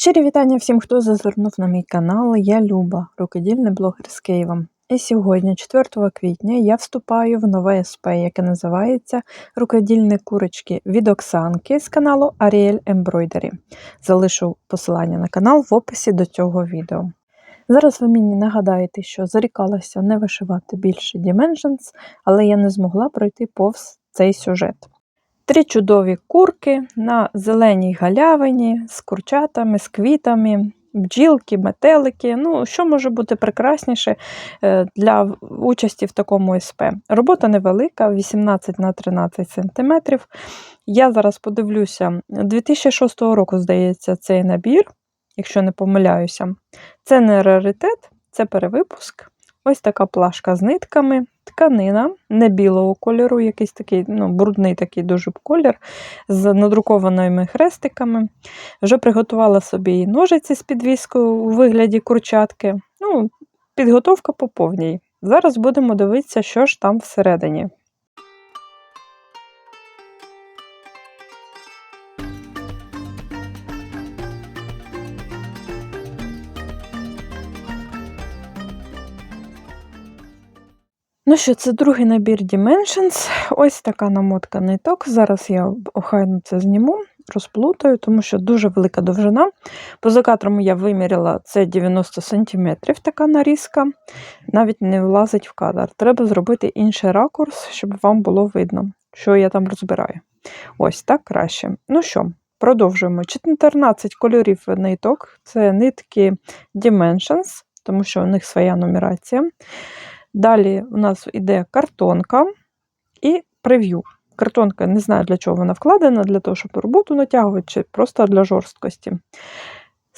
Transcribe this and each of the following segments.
Щирі вітання всім, хто зазирнув на мій канал. Я Люба, рукодільний блогер з Києва. І сьогодні, 4 квітня, я вступаю в нове СП, яке називається Рукодільні курочки від Оксанки з каналу Ariel Embroidery. Залишу посилання на канал в описі до цього відео. Зараз ви мені нагадаєте, що зарікалася не вишивати більше Dimensions, але я не змогла пройти повз цей сюжет. Три чудові курки на зеленій галявині з курчатами, з квітами, бджілки, метелики. Ну, що може бути прекрасніше е, для участі в такому СП? Робота невелика, 18 на 13 см. Я зараз подивлюся, 2006 року, здається, цей набір, якщо не помиляюся. Це не раритет, це перевипуск. Ось така плашка з нитками, тканина не білого кольору, якийсь такий ну, брудний такий дуже колір з надрукованими хрестиками. Вже приготувала собі і ножиці з підвіскою у вигляді курчатки. Ну, Підготовка по повній. Зараз будемо дивитися, що ж там всередині. Ну що, це другий набір Dimensions. Ось така намотка ниток. Зараз я охайно це зніму, розплутаю, тому що дуже велика довжина. Поза кадром я виміряла це 90 см, така нарізка, навіть не влазить в кадр. Треба зробити інший ракурс, щоб вам було видно, що я там розбираю. Ось так краще. Ну що, продовжуємо. 14 кольорів ниток це нитки Dimensions, тому що у них своя нумерація. Далі у нас йде картонка і прев'ю. Картонка, не знаю, для чого вона вкладена, для того, щоб роботу натягувати, чи просто для жорсткості.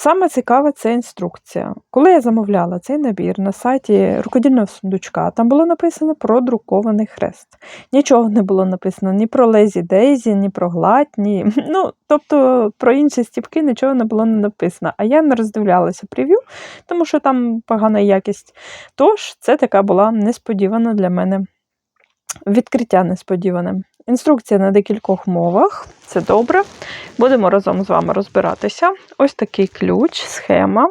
Саме цікаве це інструкція. Коли я замовляла цей набір на сайті рукодільного сундучка, там було написано про друкований хрест. Нічого не було написано ні про лезі Дейзі, ні про гладь, ні. Ну, тобто про інші стіпки нічого не було не написано. А я не роздивлялася прев'ю, тому що там погана якість. Тож, це така була несподівана для мене відкриття несподіване. Інструкція на декількох мовах, це добре. Будемо разом з вами розбиратися. Ось такий ключ, схема.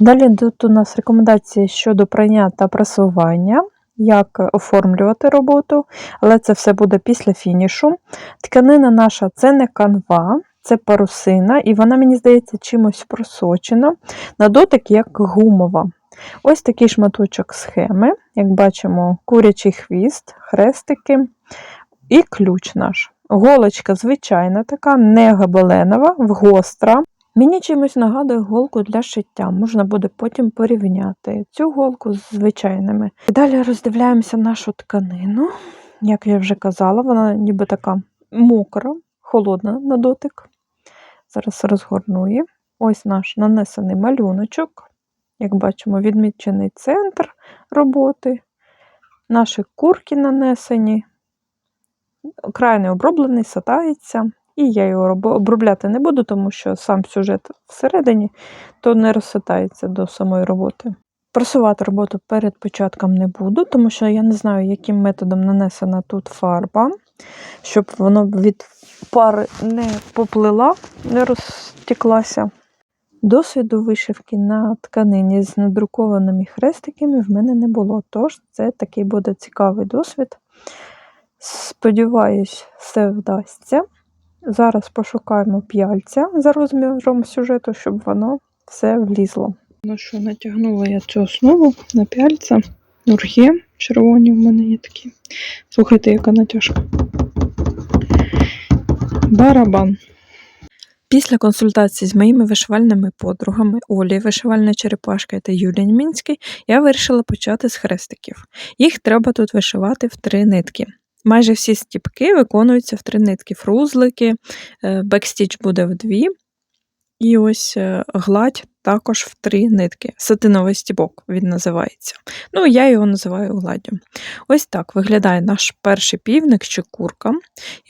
Далі тут у нас рекомендації щодо прання та прасування, як оформлювати роботу, але це все буде після фінішу. Тканина наша це не канва, це парусина, і вона, мені здається, чимось просочена. На дотик як гумова. Ось такий шматочок схеми, як бачимо, курячий хвіст, хрестики і ключ наш. Голочка звичайна така, не гобеленова, вгостра. Мені чимось нагадує голку для шиття, можна буде потім порівняти цю голку з звичайними. І далі роздивляємося нашу тканину. Як я вже казала, вона ніби така мокра, холодна на дотик. Зараз розгорну Ось наш нанесений малюночок. Як бачимо, відмічений центр роботи. Наші курки нанесені, край не оброблений, сатається. І я його обробляти не буду, тому що сам сюжет всередині то не розсатається до самої роботи. Просувати роботу перед початком не буду, тому що я не знаю, яким методом нанесена тут фарба, щоб воно від пари не поплила, не розтіклася. Досвіду вишивки на тканині з надрукованими хрестиками в мене не було, тож це такий буде цікавий досвід. Сподіваюсь, все вдасться. Зараз пошукаємо п'яльця за розміром сюжету, щоб воно все влізло. Ну що, натягнула я цю основу на п'яльця. Нурги червоні в мене є такі. Слухайте, яка натяжка. Барабан. Після консультації з моїми вишивальними подругами Олі, вишивальна Черепашка та Юлія Мінський, я вирішила почати з хрестиків. Їх треба тут вишивати в три нитки. Майже всі стіпки виконуються в три нитки: фрузлики, е, бекстіч буде в дві. І ось е, гладь також в три нитки. Сатиновий стібок він називається. Ну, я його називаю гладдю. Ось так виглядає наш перший півник чи курка.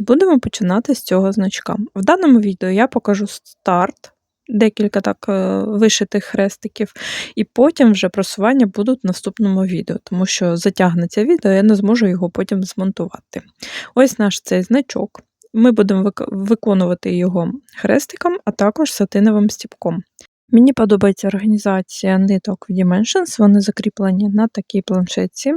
І будемо починати з цього значка. В даному відео я покажу старт декілька так е, вишитих хрестиків, і потім вже просування будуть в наступному відео, тому що затягнеться відео, я не зможу його потім змонтувати. Ось наш цей значок. Ми будемо виконувати його хрестиком, а також сатиновим стіпком. Мені подобається організація ниток в Dimensions. Вони закріплені на такій планшетці.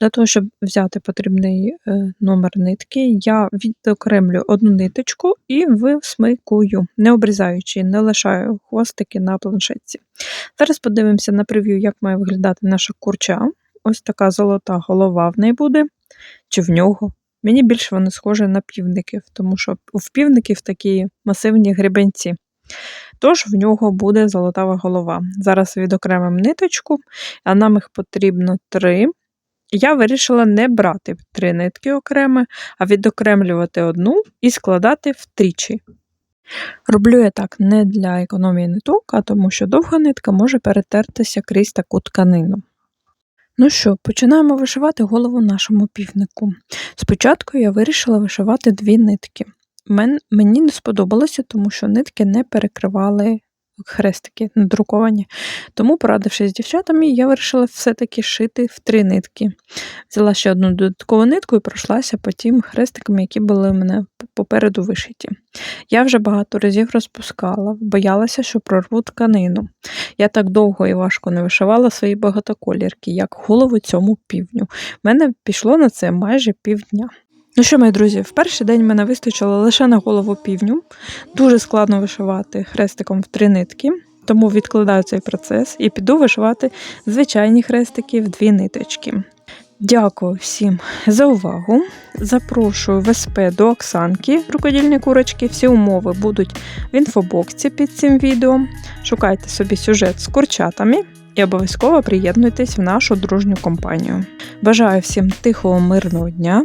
Для того, щоб взяти потрібний е, номер нитки, я відокремлю одну ниточку і висмикую, не обрізаючи, не лишаю хвостики на планшетці. Зараз подивимося на прев'ю, як має виглядати наша курча. Ось така золота голова в неї буде, чи в нього. Мені більше вони схожі на півників, тому що в півників такі масивні гребенці. Тож в нього буде золотава голова. Зараз відокремим ниточку, а нам їх потрібно три. Я вирішила не брати три нитки окремо, а відокремлювати одну і складати втричі. Роблю я так не для економії ниток, а тому що довга нитка може перетертися крізь таку тканину. Ну що, починаємо вишивати голову нашому півнику. Спочатку я вирішила вишивати дві нитки. Мен, мені не сподобалося, тому що нитки не перекривали хрестики надруковані. Тому, порадившись з дівчатами, я вирішила все-таки шити в три нитки. Взяла ще одну додаткову нитку і пройшлася по тим хрестикам, які були у мене попереду вишиті. Я вже багато разів розпускала, боялася, що прорву тканину. Я так довго і важко не вишивала свої багатоколірки, як голову цьому півню. У мене пішло на це майже півдня. Ну що, мої друзі, в перший день мене вистачило лише на голову півню. Дуже складно вишивати хрестиком в три нитки, тому відкладаю цей процес і піду вишивати звичайні хрестики в дві ниточки. Дякую всім за увагу. Запрошую в до Оксанки, рукодільні курочки. Всі умови будуть в інфобоксі під цим відео. Шукайте собі сюжет з курчатами і обов'язково приєднуйтесь в нашу дружню компанію. Бажаю всім тихого, мирного дня!